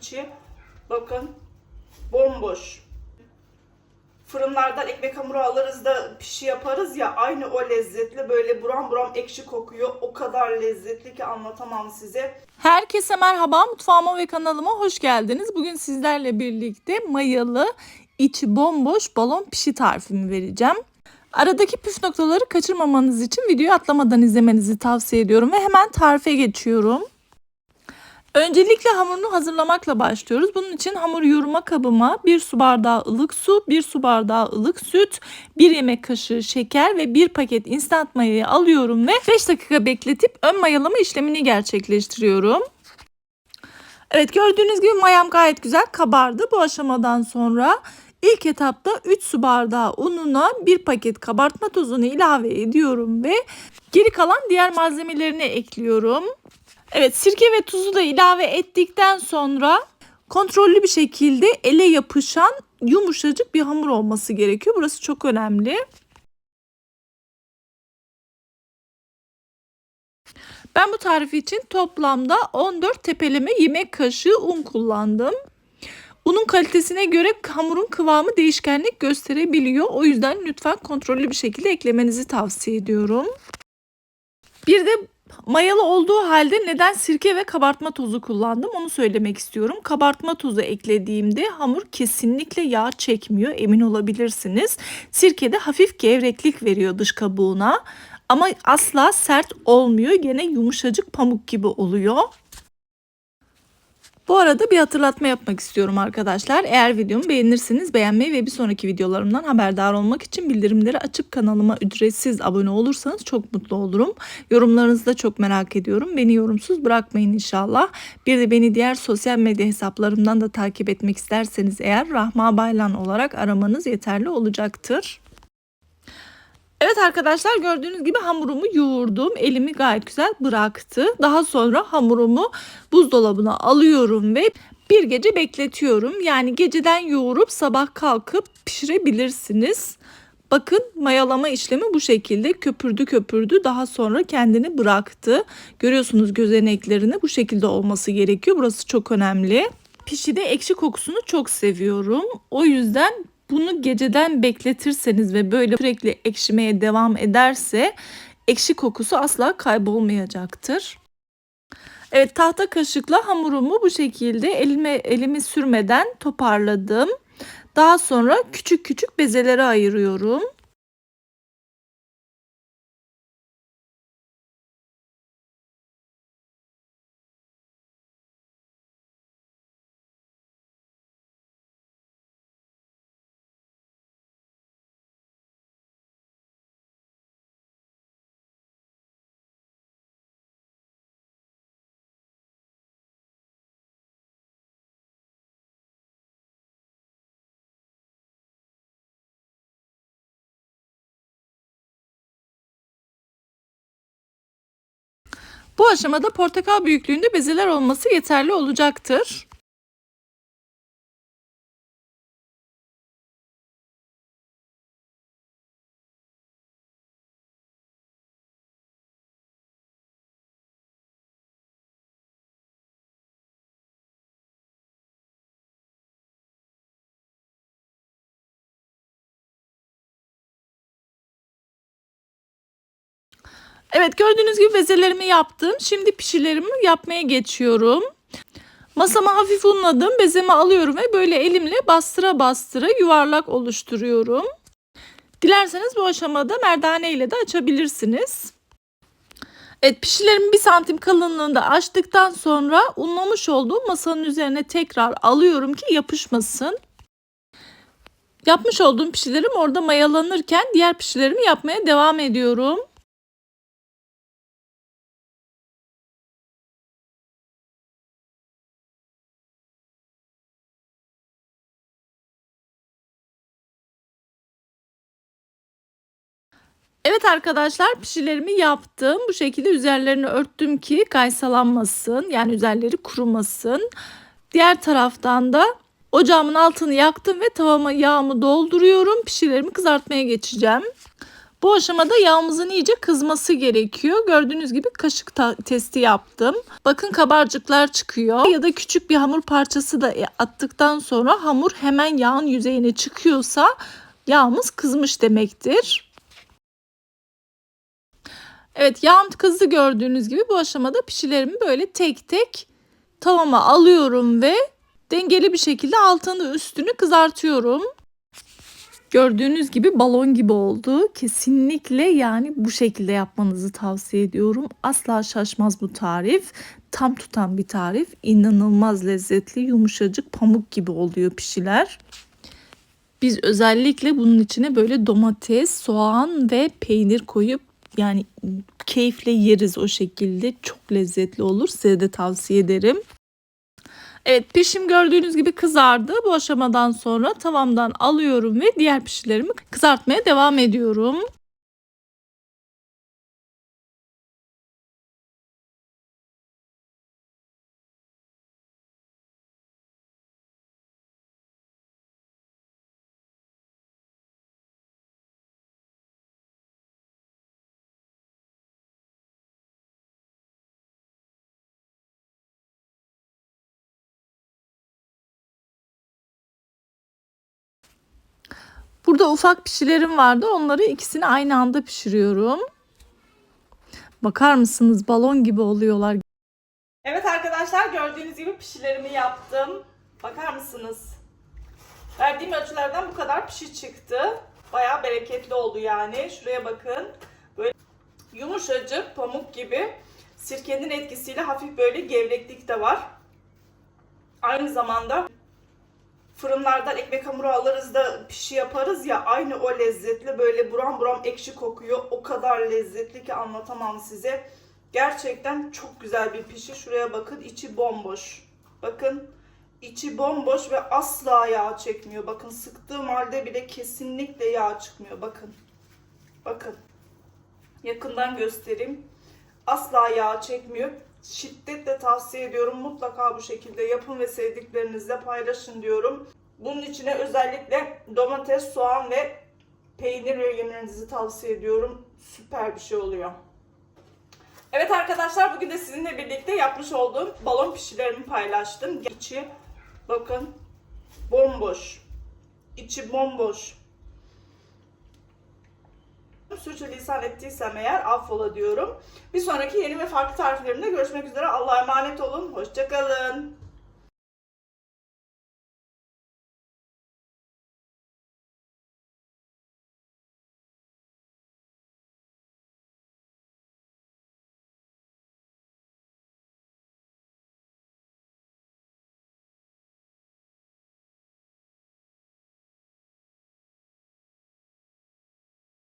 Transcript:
içi bakın bomboş. Fırınlardan ekmek hamuru alırız da pişi yaparız ya aynı o lezzetli böyle buram buram ekşi kokuyor. O kadar lezzetli ki anlatamam size. Herkese merhaba mutfağıma ve kanalıma hoş geldiniz. Bugün sizlerle birlikte mayalı içi bomboş balon pişi tarifimi vereceğim. Aradaki püf noktaları kaçırmamanız için videoyu atlamadan izlemenizi tavsiye ediyorum ve hemen tarife geçiyorum. Öncelikle hamurunu hazırlamakla başlıyoruz. Bunun için hamur yoğurma kabıma 1 su bardağı ılık su, 1 su bardağı ılık süt, 1 yemek kaşığı şeker ve 1 paket instant mayayı alıyorum ve 5 dakika bekletip ön mayalama işlemini gerçekleştiriyorum. Evet gördüğünüz gibi mayam gayet güzel kabardı. Bu aşamadan sonra ilk etapta 3 su bardağı ununa 1 paket kabartma tozunu ilave ediyorum ve geri kalan diğer malzemelerini ekliyorum. Evet sirke ve tuzu da ilave ettikten sonra kontrollü bir şekilde ele yapışan yumuşacık bir hamur olması gerekiyor. Burası çok önemli. Ben bu tarifi için toplamda 14 tepeleme yemek kaşığı un kullandım. Unun kalitesine göre hamurun kıvamı değişkenlik gösterebiliyor. O yüzden lütfen kontrollü bir şekilde eklemenizi tavsiye ediyorum. Bir de mayalı olduğu halde neden sirke ve kabartma tozu kullandım onu söylemek istiyorum. Kabartma tozu eklediğimde hamur kesinlikle yağ çekmiyor emin olabilirsiniz. Sirke de hafif gevreklik veriyor dış kabuğuna ama asla sert olmuyor gene yumuşacık pamuk gibi oluyor. Bu arada bir hatırlatma yapmak istiyorum arkadaşlar. Eğer videomu beğenirseniz beğenmeyi ve bir sonraki videolarımdan haberdar olmak için bildirimleri açıp kanalıma ücretsiz abone olursanız çok mutlu olurum. Yorumlarınızı da çok merak ediyorum. Beni yorumsuz bırakmayın inşallah. Bir de beni diğer sosyal medya hesaplarımdan da takip etmek isterseniz eğer Rahma Baylan olarak aramanız yeterli olacaktır. Evet arkadaşlar gördüğünüz gibi hamurumu yoğurdum. Elimi gayet güzel bıraktı. Daha sonra hamurumu buzdolabına alıyorum ve bir gece bekletiyorum. Yani geceden yoğurup sabah kalkıp pişirebilirsiniz. Bakın mayalama işlemi bu şekilde köpürdü köpürdü daha sonra kendini bıraktı. Görüyorsunuz gözeneklerini bu şekilde olması gerekiyor. Burası çok önemli. Pişide ekşi kokusunu çok seviyorum. O yüzden bunu geceden bekletirseniz ve böyle sürekli ekşimeye devam ederse ekşi kokusu asla kaybolmayacaktır. Evet tahta kaşıkla hamurumu bu şekilde elime elimi sürmeden toparladım. Daha sonra küçük küçük bezelere ayırıyorum. Bu aşamada portakal büyüklüğünde bezeler olması yeterli olacaktır. Evet gördüğünüz gibi bezelerimi yaptım. Şimdi pişilerimi yapmaya geçiyorum. Masama hafif unladım. Bezemi alıyorum ve böyle elimle bastıra bastıra yuvarlak oluşturuyorum. Dilerseniz bu aşamada merdane ile de açabilirsiniz. Evet pişilerimi bir santim kalınlığında açtıktan sonra unlamış olduğum masanın üzerine tekrar alıyorum ki yapışmasın. Yapmış olduğum pişilerim orada mayalanırken diğer pişilerimi yapmaya devam ediyorum. Evet arkadaşlar pişilerimi yaptım. Bu şekilde üzerlerini örttüm ki kaysalanmasın. Yani üzerleri kurumasın. Diğer taraftan da ocağımın altını yaktım ve tavama yağımı dolduruyorum. Pişilerimi kızartmaya geçeceğim. Bu aşamada yağımızın iyice kızması gerekiyor. Gördüğünüz gibi kaşık testi yaptım. Bakın kabarcıklar çıkıyor. Ya da küçük bir hamur parçası da attıktan sonra hamur hemen yağın yüzeyine çıkıyorsa yağımız kızmış demektir. Evet yağım kızdı gördüğünüz gibi bu aşamada pişilerimi böyle tek tek tavama alıyorum ve dengeli bir şekilde altını üstünü kızartıyorum. Gördüğünüz gibi balon gibi oldu. Kesinlikle yani bu şekilde yapmanızı tavsiye ediyorum. Asla şaşmaz bu tarif. Tam tutan bir tarif. İnanılmaz lezzetli, yumuşacık, pamuk gibi oluyor pişiler. Biz özellikle bunun içine böyle domates, soğan ve peynir koyup yani keyifle yeriz o şekilde. Çok lezzetli olur. Size de tavsiye ederim. Evet pişim gördüğünüz gibi kızardı. Bu aşamadan sonra tavamdan alıyorum ve diğer pişilerimi kızartmaya devam ediyorum. Burada ufak pişilerim vardı. Onları ikisini aynı anda pişiriyorum. Bakar mısınız balon gibi oluyorlar. Evet arkadaşlar gördüğünüz gibi pişilerimi yaptım. Bakar mısınız? Verdiğim ölçülerden bu kadar pişi çıktı. Bayağı bereketli oldu yani. Şuraya bakın. Böyle yumuşacık pamuk gibi. Sirkenin etkisiyle hafif böyle gevreklik de var. Aynı zamanda fırınlardan ekmek hamuru alırız da pişi yaparız ya aynı o lezzetli böyle buram buram ekşi kokuyor. O kadar lezzetli ki anlatamam size. Gerçekten çok güzel bir pişi. Şuraya bakın içi bomboş. Bakın içi bomboş ve asla yağ çekmiyor. Bakın sıktığım halde bile kesinlikle yağ çıkmıyor. Bakın. Bakın. Yakından göstereyim. Asla yağ çekmiyor. Şiddetle tavsiye ediyorum. Mutlaka bu şekilde yapın ve sevdiklerinizle paylaşın diyorum. Bunun içine özellikle domates, soğan ve peynir yemenizi tavsiye ediyorum. Süper bir şey oluyor. Evet arkadaşlar bugün de sizinle birlikte yapmış olduğum balon pişilerimi paylaştım. İçi bakın bomboş. İçi bomboş. Sürçülisan ettiysem eğer affola diyorum. Bir sonraki yeni ve farklı tariflerimde görüşmek üzere. Allah'a emanet olun. Hoşçakalın.